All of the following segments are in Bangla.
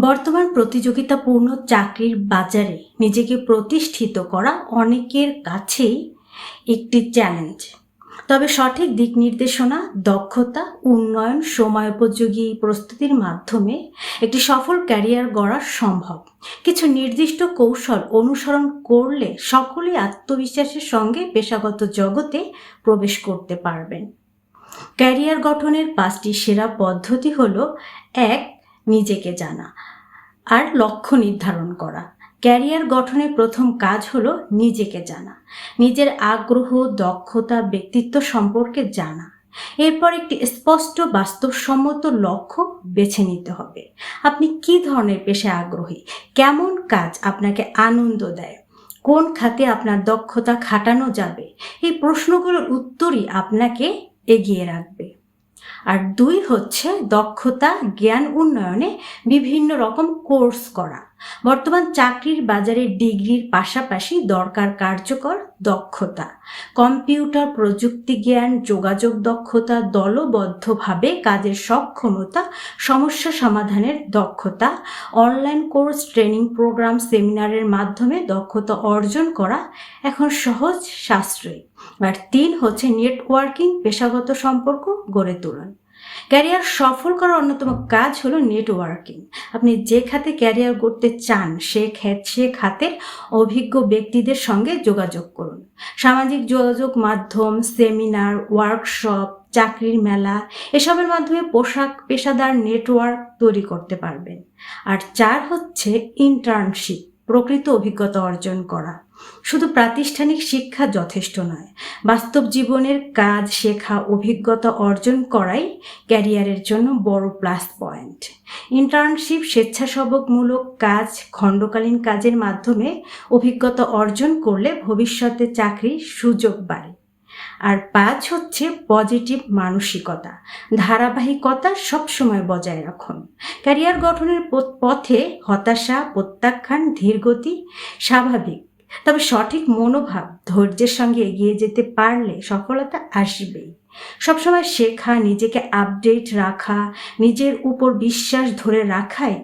বর্তমান প্রতিযোগিতাপূর্ণ চাকরির বাজারে নিজেকে প্রতিষ্ঠিত করা অনেকের কাছেই একটি চ্যালেঞ্জ। তবে সঠিক দিক নির্দেশনা, দক্ষতা, উন্নয়ন সময়োপযোগী প্রস্তুতির মাধ্যমে একটি সফল ক্যারিয়ার গড়া সম্ভব। কিছু নির্দিষ্ট কৌশল অনুসরণ করলে সকলেই আত্মবিশ্বাসের সঙ্গে পেশাগত জগতে প্রবেশ করতে পারবেন। ক্যারিয়ার গঠনের পাঁচটি সেরা পদ্ধতি হলো, এক নিজেকে জানা আর লক্ষ্য নির্ধারণ করা। ক্যারিয়ার গঠনের প্রথম কাজ হলো নিজেকে জানা, নিজের আগ্রহ, দক্ষতা, ব্যক্তিত্ব সম্পর্কে জানা। এরপর একটি স্পষ্ট বাস্তবসম্মত লক্ষ্য বেছে নিতে হবে। আপনি কি ধরনের পেশায় আগ্রহী? কেমন কাজ আপনাকে আনন্দ দেয়? কোন খাতে আপনার দক্ষতা খাটানো যাবে? এই প্রশ্নগুলোর উত্তরই আপনাকে এগিয়ে রাখবে। আর দুই হচ্ছে দক্ষতা জ্ঞান উন্নয়নে বিভিন্ন রকম কোর্স করা। বর্তমান চাকরির বাজারে ডিগ্রির পাশাপাশি দরকার কার্যকর দক্ষতা, কম্পিউটার প্রযুক্তি জ্ঞান, যোগাযোগ দক্ষতা, দলবদ্ধভাবে কাজের সক্ষমতা, সমস্যা সমাধানের দক্ষতা, অনলাইন কোর্স, ট্রেনিং প্রোগ্রাম, সেমিনারের মাধ্যমে দক্ষতা অর্জন করা এখন সহজ সাশ্রয়ী। আর তিন হচ্ছে নেটওয়ার্কিং, পেশাগত সম্পর্ক গড়ে তোলান ক্যারিয়ার সফল করার অন্যতম কাজ হলো নেটওয়ার্কিং আপনি যে খাতে ক্যারিয়ার করতে চান, সে ক্ষেত সে খাতের অভিজ্ঞ ব্যক্তিদের সঙ্গে যোগাযোগ করুন। সামাজিক যোগাযোগ মাধ্যম সেমিনার ওয়ার্কশপ চাকরির মেলা, এসবের মাধ্যমে পোশাক, পেশাদার নেটওয়ার্ক তৈরি করতে পারবেন। আর চার হচ্ছে ইন্টার্নশিপ প্রকৃত অভিজ্ঞতা অর্জন করা। শুধু প্রাতিষ্ঠানিক শিক্ষা যথেষ্ট নয়, বাস্তব জীবনের কাজ, শেখা, অভিজ্ঞতা অর্জন করাই ক্যারিয়ারের জন্য বড় প্লাস পয়েন্ট। ইন্টার্নশিপ, স্বেচ্ছাসেবকমূলক কাজ, খণ্ডকালীন কাজের মাধ্যমে অভিজ্ঞতা অর্জন করলে ভবিষ্যতে চাকরির সুযোগ বাড়ে আর পাঁচ হচ্ছে পজিটিভ মানসিকতা। ধারাবাহিকতা সবসময় বজায় রাখুন। ক্যারিয়ার গঠনের পথে হতাশা, প্রত্যাখ্যান, ধীরগতি স্বাভাবিক। তবে সঠিক মনোভাব ধৈর্যের সঙ্গে এগিয়ে যেতে পারলে সফলতা আসবেই। সবসময় শেখা, নিজেকে আপডেট রাখা, নিজের উপর বিশ্বাস ধরে রাখাই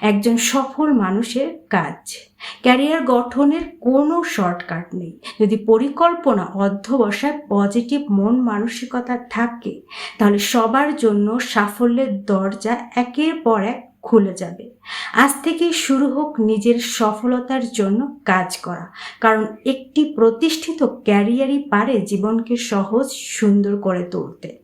একজন সফল মানুষের কাজ। ক্যারিয়ার গঠনের কোনো শর্টকাট নেই। যদি পরিকল্পনা অধ্যবসায় পজিটিভ মন মানসিকতা থাকে, তাহলে সবার জন্য সাফল্যের দরজা একের পর এক খুলে যাবে। আজ থেকেই শুরু হোক নিজের সফলতার জন্য কাজ করা। কারণ একটি প্রতিষ্ঠিত ক্যারিয়ারই পারে জীবনকে সহজ সুন্দর করে তুলতে।